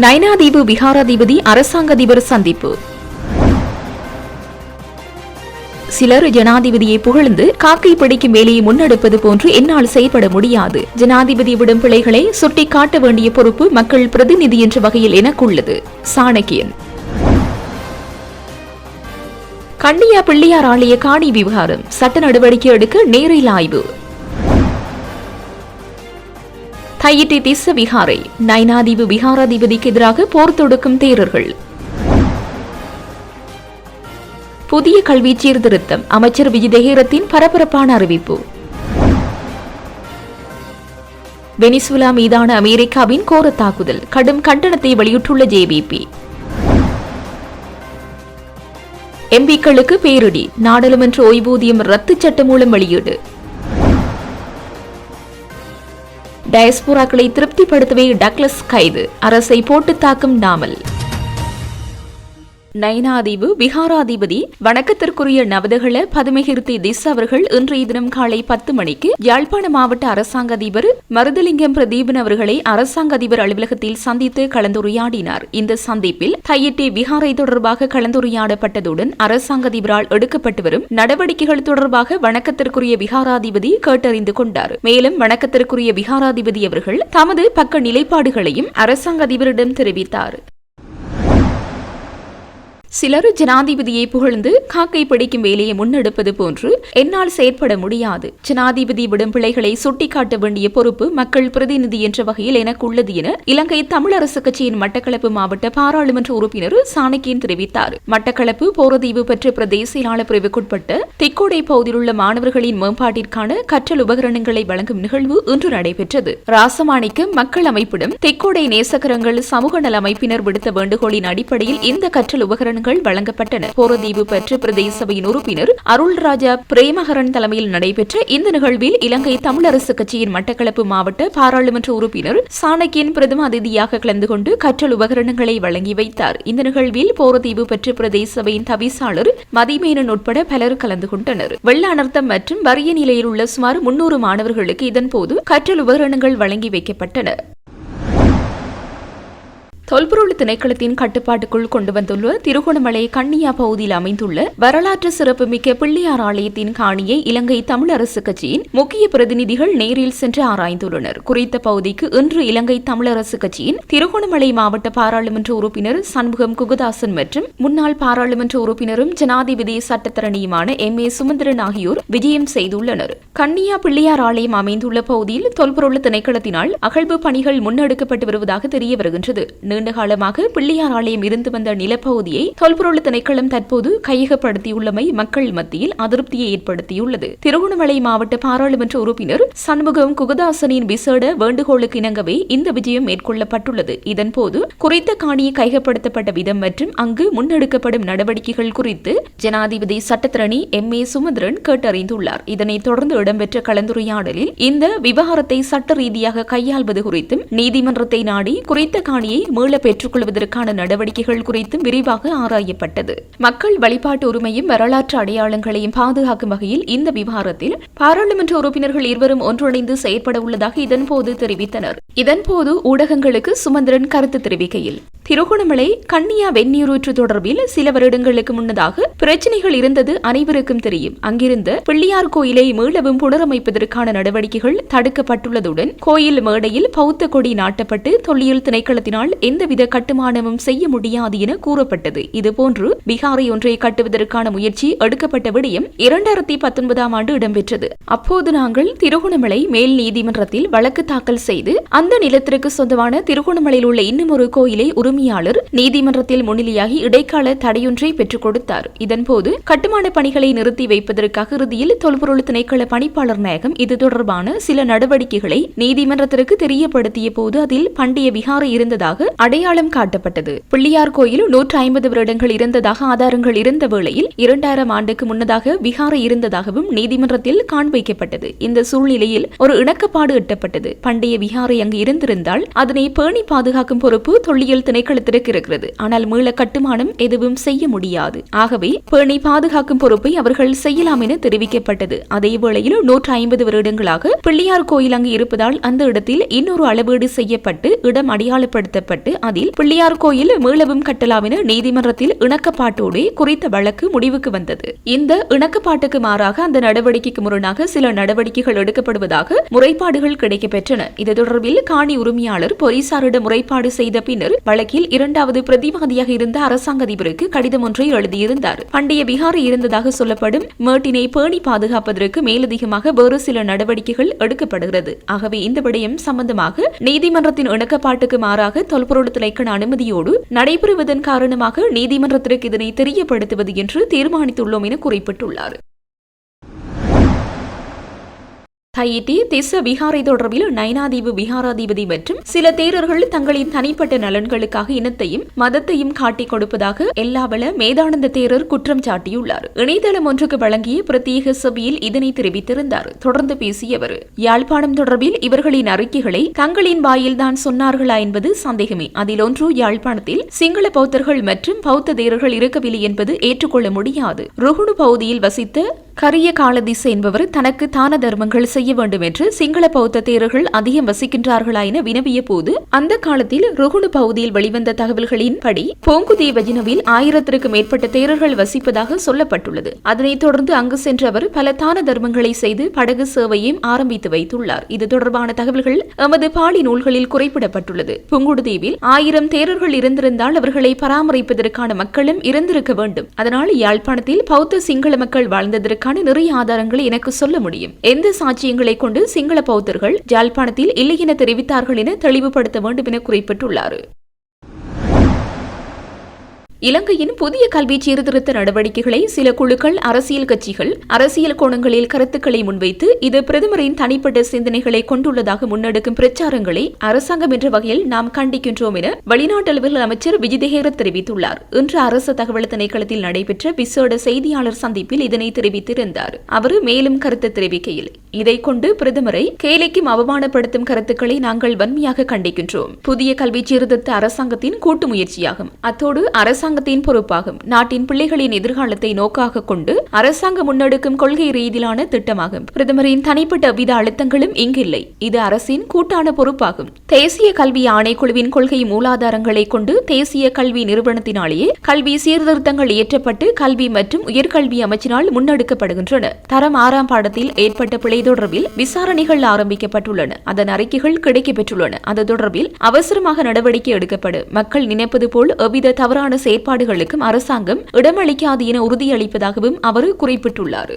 நயனாதீவு விகாராதிபதி அரசாங்க அதிபர் சந்திப்பு. சிலர் ஜனாதிபதியை புகழ்ந்து காக்கை பிடிக்கும் வேலையை முன்னெடுப்பது போன்று என்னால் செயல்பட முடியாது. ஜனாதிபதி விடும் பிழைகளை சுட்டிக்காட்ட வேண்டிய பொறுப்பு மக்கள் பிரதிநிதி என்ற வகையில் எனக்குள்ளது. சாணக்கியன். கண்ணியா பிள்ளையார் ஆலய காணி விவகாரம். சட்ட நடவடிக்கை எடுக்க நேரில் ஆய்வு. தையிட்டி திச விகாரை. நைனாதீவு விகாராதிபதிக்கு எதிராக போர் தொடுக்கும் தேரர்கள். புதிய கல்வி சீர்திருத்தம். அமைச்சர் விஜயதேகரத்தின் பரபரப்பான அறிவிப்பு. வெனிசுலா மீதான அமெரிக்காவின் கோர தாக்குதல். கடும் கண்டனத்தை வெளியிட்டுள்ள ஜேவிபி. எம்பிக்களுக்கு பேரிடி. நாடாளுமன்ற ஓய்வூதியம் ரத்து சட்டம் மூலம் வெளியீடு. டயஸ்போராக்களை திருப்திப்படுத்தவே டக்ளஸ் கைது. அரசை போட்டு தாக்கும் நாமல். நயனாதீவு விகாராதிபதி வணக்கத்திற்குரிய நவதகள பதுமகிருத்தி திஸ் அவர்கள் இன்றைய தினம் காலை பத்து மணிக்கு யாழ்ப்பாண மாவட்ட அரசாங்க அதிபர் மருதலிங்கம் பிரதீபன் அவர்களை அரசாங்க அதிபர் அலுவலகத்தில் சந்தித்து கலந்துரையாடினார். இந்த சந்திப்பில் தையிட்டி விகாரை தொடர்பாக கலந்துரையாடப்பட்டதுடன் அரசாங்க அதிபரால் எடுக்கப்பட்டு வரும் நடவடிக்கைகள் தொடர்பாக வணக்கத்திற்குரிய விகாராதிபதி கேட்டறிந்து கொண்டார். மேலும் வணக்கத்திற்குரிய விகாராதிபதி அவர்கள் தமது பக்க நிலைப்பாடுகளையும் அரசாங்க அதிபரிடம் தெரிவித்தார். சிலர் ஜனாதிபதியை புகழ்ந்து காக்கை பிடிக்கும் வேலையை முன்னெடுப்பது போன்று என்னால் செயற்பட முடியாது. ஜனாதிபதி விடும் பிழைகளை சுட்டிக்காட்ட வேண்டிய பொறுப்பு மக்கள் பிரதிநிதி என்ற வகையில் எனக்கு உள்ளது என இலங்கை தமிழரசு கட்சியின் மட்டக்களப்பு மாவட்ட பாராளுமன்ற உறுப்பினர் சாணக்கியன் தெரிவித்தார். மட்டக்களப்பு போரதீவு பெற்ற பிரதேச செயலாளர் பிரிவுக்குட்பட்ட திக்கோடை பகுதியில் உள்ள மாணவர்களின் மேம்பாட்டிற்கான கற்றல் உபகரணங்களை வழங்கும் நிகழ்வு இன்று நடைபெற்றது. ராசமாணிக்கம் மக்கள் அமைப்பிடம் திக்கோடை நேசகரங்கள் சமூக நல அமைப்பினர் விடுத்த வேண்டுகோளின் அடிப்படையில் இந்த கற்றல் உபகரணங்கள் வழங்கப்பட்டன. போரதீவு பெற்ற பிரதேச சபையின் உறுப்பினர் அருள்ராஜா பிரேமகரன் தலைமையில் நடைபெற்ற இந்த நிகழ்வில் இலங்கை தமிழரசு கட்சியின் மட்டக்களப்பு மாவட்ட பாராளுமன்ற உறுப்பினர் சாணக்கியன் பிரதம அதிதியாக கலந்து கொண்டு கற்றல் உபகரணங்களை வழங்கி வைத்தார். இந்த நிகழ்வில் போரதீவு பெற்ற பிரதேச சபையின் தவிசாளர் மதிமேனன் உட்பட பலர் கலந்து கொண்டனர். வெள்ள அனர்த்தம் மற்றும் வறிய நிலையில் உள்ள சுமார் முன்னூறு மாணவர்களுக்கு இதன்போது கற்றல் உபகரணங்கள் வழங்கி வைக்கப்பட்டன. தொல்பொருள் திணைக்களத்தின் கட்டுப்பாட்டுக்குள் கொண்டு வந்துள்ள திருகோணமலை கண்ணியா பகுதியில் அமைந்துள்ள வரலாற்று சிறப்புமிக்க பிள்ளையார் ஆலயத்தின் காணியை இலங்கை தமிழரசு கட்சியின் முக்கிய பிரதிநிதிகள் நேரில் சென்று ஆராய்ந்துள்ளனர். குறித்த பகுதிக்கு இன்று இலங்கை தமிழரசு கட்சியின் திருகோணமலை மாவட்ட பாராளுமன்ற உறுப்பினர் சண்முகம் குகுதாசன் மற்றும் முன்னாள் பாராளுமன்ற உறுப்பினரும் ஜனாதிபதி சட்டத்தரணியுமான எம். ஏ. சுமந்திரன் ஆகியோர் விஜயம் செய்துள்ளனர். கண்ணியா பிள்ளையார் ஆலயம் அமைந்துள்ள பகுதியில் தொல்பொருள் திணைக்களத்தினால் அகழ்வு பணிகள் முன்னெடுக்கப்பட்டு வருவதாக தெரிய வருகின்றது நீண்ட காலமாக பிள்ளையார் ஆலயம் இருந்து வந்த நிலப்பகுதியை தொல்பொருள் திணைக்களம் தற்போது கையகப்படுத்தியுள்ளமை மக்கள் மத்தியில் அதிருப்தியை ஏற்படுத்தியுள்ளது. திருகோணமலை மாவட்ட பாராளுமன்ற உறுப்பினர் சண்முகம் குகதாசனின் விசேட வேண்டுகோளுக்கு இணங்கவே இந்த விஜயம் மேற்கொள்ளப்பட்டுள்ளது. இதன்போது குறித்த காணியை கையகப்படுத்தப்பட்ட விதம் மற்றும் அங்கு முன்னெடுக்கப்படும் நடவடிக்கைகள் குறித்து ஜனாதிபதி சட்டத்திரணி எம். ஏ. சுமந்திரன் கேட்டறிந்துள்ளார். இதனைத் தொடர்ந்து இடம்பெற்ற கலந்துரையாடலில் இந்த விவகாரத்தை சட்ட ரீதியாக கையாள்வது குறித்தும் நீதிமன்றத்தை நாடி குறித்த காணியை மீள பெற்றுக் பெற்றுக்கொள்வதற்கான நடவடிக்கைகள் குறித்தும் விரிவாக ஆராயப்பட்டது. மக்கள் வழிபாட்டு உரிமையும் வரலாற்று அடையாளங்களையும் பாதுகாக்கும் வகையில் இந்த விவகாரத்தில் பாராளுமன்ற உறுப்பினர்கள் இருவரும் ஒன்றிணைந்து செயற்பட உள்ளதாக இதன்போது தெரிவித்தனர். இதன்போது ஊடகங்களுக்கு சுமந்திரன் கருத்து தெரிவிக்கையில் திருகோணமலை கன்னியா வெந்நீரூற்று தொடர்பில் சில வருடங்களுக்கு முன்னதாக பிரச்சனைகள் இருந்தது அனைவருக்கும் தெரியும். அங்கிருந்த பிள்ளையார் கோயிலை மீளவும் புனரமைப்பதற்கான நடவடிக்கைகள் தடுக்கப்பட்டுள்ளதுடன் கோயில் மேடையில் பௌத்த கொடி நாட்டப்பட்டு தொல்லியல் திணைக்களத்தினால் எந்தவித கட்டுமானமும் செய்ய முடியாது என கூறப்பட்டது. இதுபோன்று பீகாரை ஒன்றை கட்டுவதற்கான முயற்சி எடுக்கப்பட்ட விடயம் இரண்டாயிரத்தி பத்தொன்பதாம் ஆண்டு இடம்பெற்றது. அப்போது நாங்கள் திருகோணமலை மேல் நீதிமன்றத்தில் வழக்கு தாக்கல் செய்து அந்த நிலத்திற்கு சொந்தமான திருகோணமலையில் உள்ள இன்னும் ஒரு கோயிலை உரிமையாளர் நீதிமன்றத்தில் முன்னிலையாகி இடைக்கால தடையொன்றை பெற்றுக் கொடுத்தார். இதன்போது கட்டுமான பணிகளை நிறுத்தி வைப்பதற்காக இறுதியில் தொல்பொருள் திணைக்கள பணிப்பாளர் நாயகம் இது தொடர்பான சில நடவடிக்கைகளை நீதிமன்றத்திற்கு தெரியப்படுத்திய போது அதில் பண்டைய விகாரை இருந்ததாக அடையாளம் காட்டப்பட்டது. பிள்ளையார் கோயில் நூற்று ஐம்பது வருடங்கள் இருந்ததாக ஆதாரங்கள் இருந்த வேளையில் இரண்டாயிரம் ஆண்டுக்கு முன்னதாக விகார இருந்ததாகவும் நீதிமன்றத்தில் காண்பிக்கப்பட்டது இந்த சூழ்நிலையில் ஒரு இணக்கப்பாடு எட்டப்பட்டது. பண்டைய விகாரை அங்கு இருந்திருந்தால் அதனை பேணி பாதுகாக்கும் பொறுப்பு தொல்லியல் திணைக்களத்திற்கு இருக்கிறது ஆனால் மீள கட்டுமானம் எதுவும் செய்ய முடியாது. ஆகவே பேணி பாதுகாக்கும் பொறுப்பை அவர்கள் செய்யலாம் என தெரிவிக்கப்பட்டது. அதே வேளையில் நூற்று ஐம்பது வருடங்களாக பிள்ளையார் கோயில் அங்கு இருப்பதால் அந்த இடத்தில் இன்னொரு அளவீடு செய்யப்பட்டு இடம் அடையாளப்படுத்தப்பட்டு அதில் பிள்ளையார் கோயில் மீளவும் கட்டலாம் நீதிமன்றத்தில் இணக்கப்பாட்டோடு குறித்த வழக்கு முடிவுக்கு வந்தது. இந்த இணக்கப்பாட்டுக்கு மாறாக அந்த நடவடிக்கைக்கு முரணாக சில நடவடிக்கைகள் எடுக்கப்படுவதாக முறைப்பாடுகள் கிடைக்கப்பெற்றன. இது தொடர்பில் காணி உரிமையாளர் போலீசாரிடம் முறைப்பாடு செய்த பின்னர் வழக்கில் இரண்டாவது பிரதிவாதியாக இருந்த அரசாங்க அதிபருக்கு கடிதம் ஒன்றை எழுதியிருந்தார். பண்டைய பீகாரில் இருந்ததாக சொல்லப்படும் மேட்டினை பேணி பாதுகாப்பதற்கு மேலதிகமாக வேறு சில நடவடிக்கைகள் எடுக்கப்படுகிறது. ஆகவே இந்த விடயம் சம்பந்தமாக நீதிமன்றத்தின் இணக்கப்பாட்டுக்கு மாறாக தொல்பொருள் திணைக்கள அனுமதியோடு நடைபெறுவதன் காரணமாக நீதிமன்றத்திற்கு இதனை தெரியப்படுத்துவது என்று தீர்மானித்துள்ளோம் என குறிப்பிட்டுள்ளார். ஹையிட்டி திச விகாரை தொடர்பில் நைனாதீவு விஹாராதிபதி மற்றும் சில தேரர்கள் தங்களின் தனிப்பட்ட நலன்களுக்காக இனத்தையும் மதத்தையும் காட்டிக் கொடுப்பதாக எல்லாவள மேதானந்த தேரர் குற்றம் சாட்டியுள்ளார். இணையதளம் ஒன்றுக்கு வழங்கிய பிரத்யேக சபையில் இதனை தெரிவித்திருந்தார். தொடர்ந்து பேசிய அவர் யாழ்ப்பாணம் தொடர்பில் இவர்களின் அறிக்கைகளை தங்களின் வாயில்தான் சொன்னார்களா என்பது சந்தேகமே. அதில் ஒன்று யாழ்ப்பாணத்தில் சிங்கள பௌத்தர்கள் மற்றும் பௌத்த தேரர்கள் இருக்கவில்லை என்பது ஏற்றுக்கொள்ள முடியாது. ருகுணு பகுதியில் வசித்த கரிய காலதிசை என்பவர் தனக்கு தான தர்மங்கள் செய்ய வேண்டும் என்று சிங்கள பௌத்த தேரர்கள் அதிகம் வசிக்கின்றார்களா என வினவிய போது அந்த காலத்தில் ருகுணு பகுதியில் வெளிவந்த தகவல்களின் படி போங்குதே வஜினவில் ஆயிரத்திற்கு மேற்பட்ட தேரர்கள் வசிப்பதாக சொல்லப்பட்டுள்ளது. அதனைத் தொடர்ந்து அங்கு சென்ற அவர் பல தான தர்மங்களை செய்து படகு சேவையும் ஆரம்பித்து வைத்துள்ளார். இது தொடர்பான தகவல்கள் எமது பாலி நூல்களில் குறிப்பிடப்பட்டுள்ளது. புங்குடுதீவில் ஆயிரம் தேரர்கள் இருந்திருந்தால் அவர்களை பராமரிப்பதற்கான மக்களும் இருந்திருக்க வேண்டும். அதனால் யாழ்ப்பாணத்தில் பௌத்த சிங்கள மக்கள் வாழ்ந்ததற்கு வாழ்ந்ததற்கான நிறைய ஆதாரங்களை எனக்கு சொல்ல முடியும். எந்த சாட்சியங்களை கொண்டு சிங்கள பௌத்தர்கள் ஜாழ்ப்பாணத்தில் இல்லை என தெரிவித்தார்கள் என தெளிவுபடுத்த வேண்டும் என குறிப்பிட்டுள்ளார். இலங்கையின் புதிய கல்வி சீர்திருத்த நடவடிக்கைகளை சில குழுக்கள் அரசியல் கட்சிகள் அரசியல் கோணங்களில் கருத்துக்களை முன்வைத்து இது பிரதமரின் தனிப்பட்ட சிந்தனைகளை கொண்டுள்ளதாக முன்னெடுக்கும் பிரச்சாரங்களை அரசாங்கம் என்ற வகையில் நாம் கண்டிக்கின்றோம் என வெளிநாட்டளவில் அமைச்சர் விஜிதேகர தெரிவித்துள்ளார். இன்று அரசு தகவல் திணைக்களத்தில் நடைபெற்ற விசேட செய்தியாளர் சந்திப்பில் இதனை தெரிவித்திருந்தார். அவர் மேலும் கருத்து தெரிவிக்கையில் இதை கொண்டு பிரதமரை கேலிக்கும் அவமானப்படுத்தும் கருத்துக்களை நாங்கள் வன்மையாக கண்டிக்கின்றோம். புதிய கல்வி சீர்திருத்த அரசாங்கத்தின் கூட்டு முயற்சியாகும். அத்தோடு அரசாங்க அரசாங்கத்தின் பொறுப்பாகும். நாட்டின் பிள்ளைகளின் எதிர்காலத்தை நோக்காக கொண்டு அரசாங்கம் முன்னெடுக்கும் கொள்கை ரீதியிலான திட்டமாகும். பிரதமரின் தனிப்பட்ட வித அழுத்தங்களும் இங்கில்லை. இது அரசின் கூட்டான பொறுப்பாகும். தேசிய கல்வி ஆணைக்குழுவின் கொள்கை மூலாதாரங்களை கொண்டு தேசிய கல்வி நிறுவனத்தினாலேயே கல்வி சீர்திருத்தங்கள் இயற்றப்பட்டு கல்வி மற்றும் உயர்கல்வி அமைச்சினால் முன்னெடுக்கப்படுகின்றன. தரம் ஆறாம் பாடத்தில் ஏற்பட்ட பிழை தொடர்பில் விசாரணைகள் ஆரம்பிக்கப்பட்டுள்ளன. அதன் அறிக்கைகள் கிடைக்கப்பெற்றுள்ளன. அது தொடர்பில் அவசரமாக நடவடிக்கை எடுக்கப்படும். மக்கள் நினைப்பது போல் எவ்வித தவறான ஏற்பாடுகளுக்கும் அரசாங்கம் இடமளிக்காது என உறுதியளிப்பதாகவும் அவர் குறிப்பிட்டுள்ளார்.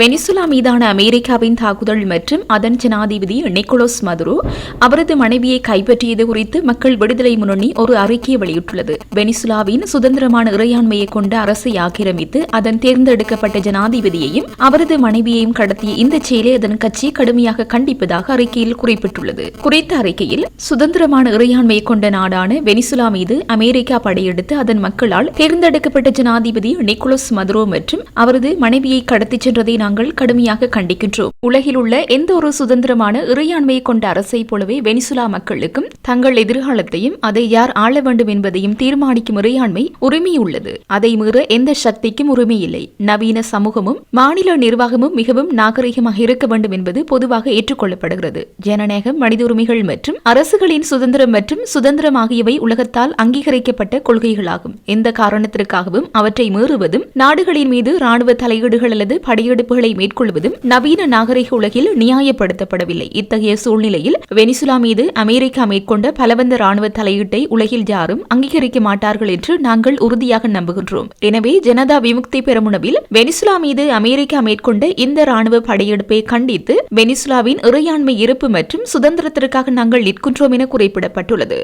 வெனிசுலா மீதான அமெரிக்காவின் தாக்குதல் மற்றும் அதன் ஜனாதிபதி நிக்கோலஸ் மதுரோ அவரது மனைவியை கைப்பற்றியது குறித்து மக்கள் விடுதலை முன்னணி ஒரு அறிக்கையை வெளியிட்டுள்ளது. வெனிசுலாவின் சுதந்திரமான இறையாண்மையை கொண்ட அரசை ஆக்கிரமித்து அதன் தேர்ந்தெடுக்கப்பட்ட ஜனாதிபதியையும் அவரது மனைவியையும் கடத்திய இந்த செயலை அதன் கட்சி கடுமையாக கண்டிப்பதாக அறிக்கையில் குறிப்பிட்டுள்ளது. குறித்த அறிக்கையில் சுதந்திரமான இறையாண்மையை கொண்ட நாடான வெனிசுலா மீது அமெரிக்கா படையெடுத்து அதன் மக்களால் தேர்ந்தெடுக்கப்பட்ட ஜனாதிபதி நிக்கோலஸ் மதுரோ மற்றும் அவரது மனைவியை கடத்திச் சென்றதை நாங்கள் கடுமையாக கண்டிக்கின்றோம். உலகில் உள்ள எந்த ஒரு சுதந்திரமான இறையாண்மையை கொண்ட அரசை போலவே வெனிசுலா மக்களுக்கும் தங்கள் எதிர்காலத்தையும் அதை யார் ஆள வேண்டும் என்பதையும் தீர்மானிக்கும் இறையாண்மை உரிமை உள்ளது அதை மீற எந்த சக்திக்கும் உரிமை இல்லை நவீன சமூகமும் மாநில நிர்வாகமும் மிகவும் நாகரிகமாக இருக்க வேண்டும் என்பது பொதுவாக ஏற்றுக்கொள்ளப்படுகிறது. ஜனநாயகம் மனித உரிமைகள் மற்றும் அரசுகளின் சுதந்திரம் மற்றும் சுதந்திரம் ஆகியவை உலகத்தால் அங்கீகரிக்கப்பட்ட கொள்கைகளாகும். எந்த காரணத்திற்காகவும் அவற்றை மீறுவதும் நாடுகளின் மீது ராணுவ தலையீடுகள் அல்லது படையெடுப்பு முடிவுகளை மேற்கொள்வதும் நவீன நாகரிக உலகில் நியாயப்படுத்தப்படவில்லை. இத்தகைய சூழ்நிலையில் வெனிசுலா மீது அமெரிக்கா மேற்கொண்ட பலவந்த ராணுவ தலையீட்டை உலகில் யாரும் அங்கீகரிக்க மாட்டார்கள் என்று நாங்கள் உறுதியாக நம்புகின்றோம். எனவே ஜனதா விமுக்தி பெருமுனவில் வெனிசுலா மீது அமெரிக்கா மேற்கொண்ட இந்த ராணுவ படையெடுப்பை கண்டித்து வெனிசுலாவின் இறையாண்மை இருப்பு மற்றும் சுதந்திரத்திற்காக நாங்கள் நிற்கின்றோம் என குறிப்பிடப்பட்டுள்ளது.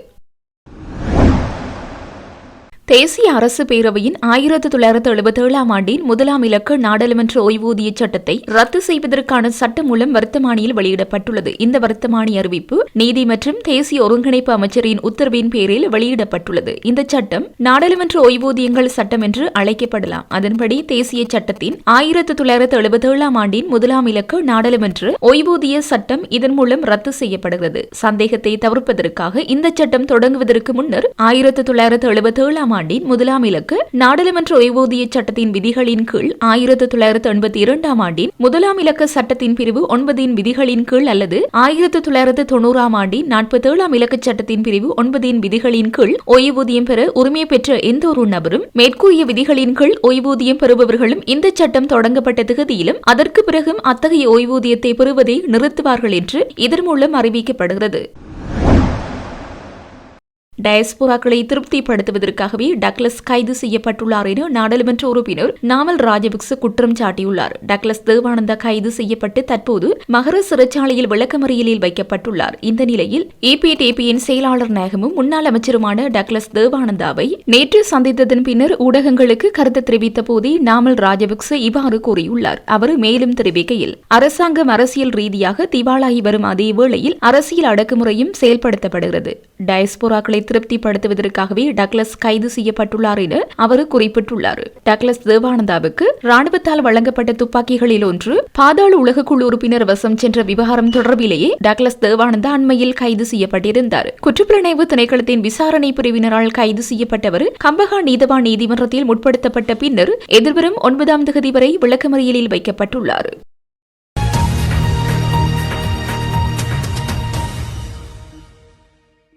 தேசிய அரசு பேரவையின் ஆயிரத்து தொள்ளாயிரத்து எழுபத்தி ஏழாம் ஆண்டின் முதலாம் இலக்க நாடாளுமன்ற ஓய்வூதிய சட்டத்தை ரத்து செய்வதற்கான சட்டம் மூலம் வர்த்தமானியில் வெளியிடப்பட்டுள்ளது. இந்த வர்த்தமானி அறிவிப்பு நீதி மற்றும் தேசிய ஒருங்கிணைப்பு அமைச்சரின் உத்தரவின் பேரில் வெளியிடப்பட்டுள்ளது. இந்த சட்டம் நாடாளுமன்ற ஓய்வூதியங்கள் சட்டம் என்று அழைக்கப்படலாம். அதன்படி தேசிய சட்டத்தின் ஆயிரத்து தொள்ளாயிரத்து எழுபத்தி ஏழாம் ஆண்டின் முதலாம் இலக்க நாடாளுமன்ற ஓய்வூதிய சட்டம் இதன் மூலம் ரத்து செய்யப்படுகிறது. சந்தேகத்தை தவிர்ப்பதற்காக இந்த சட்டம் தொடங்குவதற்கு முன்னர் ஆயிரத்து தொள்ளாயிரத்து எழுபத்தி ஏழாம் ஆண்டின் முதலாம் இலக்கு நாடாளுமன்ற ஓய்வூதிய சட்டத்தின் விதிகளின் கீழ் ஆயிரத்து தொள்ளாயிரத்து எண்பத்தி இரண்டாம் ஆண்டின் முதலாம் இலக்க சட்டத்தின் பிரிவு ஒன்பதின் விதிகளின் கீழ் அல்லது ஆயிரத்து தொள்ளாயிரத்து தொண்ணூறாம் ஆண்டின் நாற்பத்தி ஏழாம் இலக்க சட்டத்தின் பிரிவு ஒன்பதின் விதிகளின் கீழ் ஓய்வூதியம் பெற உரிமை பெற்ற எந்த ஒரு நபரும் மேற்கூறிய விதிகளின் கீழ் ஓய்வூதியம் பெறுபவர்களும் இந்த சட்டம் தொடங்கப்பட்ட திகதியிலும் அதற்கு பிறகும் அத்தகைய ஓய்வூதியத்தை பெறுவதை நிறுத்துவார்கள் என்று இதன் மூலம் அறிவிக்கப்படுகிறது. டயஸ்போராக்களை திருப்திப்படுத்துவதற்காகவே டக்ளஸ் கைது செய்யப்பட்டுள்ளார் என நாடாளுமன்ற உறுப்பினர் நாமல் ராஜபக்ச குற்றம் சாட்டியுள்ளார். டக்ளஸ் தேவானந்தா கைது செய்யப்பட்டு தற்போது மகர சிறைச்சாலையில் விளக்கமறியலில் வைக்கப்பட்டுள்ளார். இந்த நிலையில் ஏபிடிபியின் செயலாளர் நாயகமும் முன்னாள் அமைச்சருமான டக்ளஸ் தேவானந்தாவை நேற்று சந்தித்ததன் பின்னர் ஊடகங்களுக்கு கருத்து தெரிவித்த போதே நாமல் ராஜபக்ச இவ்வாறு கூறியுள்ளார். அவர் மேலும் தெரிவிக்கையில் அரசாங்கம் அரசியல் ரீதியாக திவாலாகி வரும் அதே வேளையில் அரசியல் அடக்குமுறையும் செயல்படுத்தப்படுகிறது. டயஸ்போராக்களை திருப்திப்படுத்துவதற்காகவே டக்ளஸ் கைது செய்யப்பட்டுள்ளார் என அவர் குறிப்பிட்டுள்ளார். டக்ளஸ் தேவானந்தாவுக்கு ராணுவத்தால் வழங்கப்பட்ட துப்பாக்கிகளில் ஒன்று பாதாள உலகக்குழு உறுப்பினர் வசம் சென்ற விவகாரம் தொடர்பிலேயே டக்ளஸ் தேவானந்தா அண்மையில் கைது செய்யப்பட்டிருந்தார். குற்றப்புலனாய்வு திணைக்களத்தின் விசாரணை பிரிவினரால் கைது செய்யப்பட்டவர் கம்பகா நீதவான் நீதிமன்றத்தில் முற்படுத்தப்பட்ட பின்னர் எதிர்வரும் ஒன்பதாம் தேதி வரை விளக்கமறியலில் வைக்கப்பட்டுள்ளார்.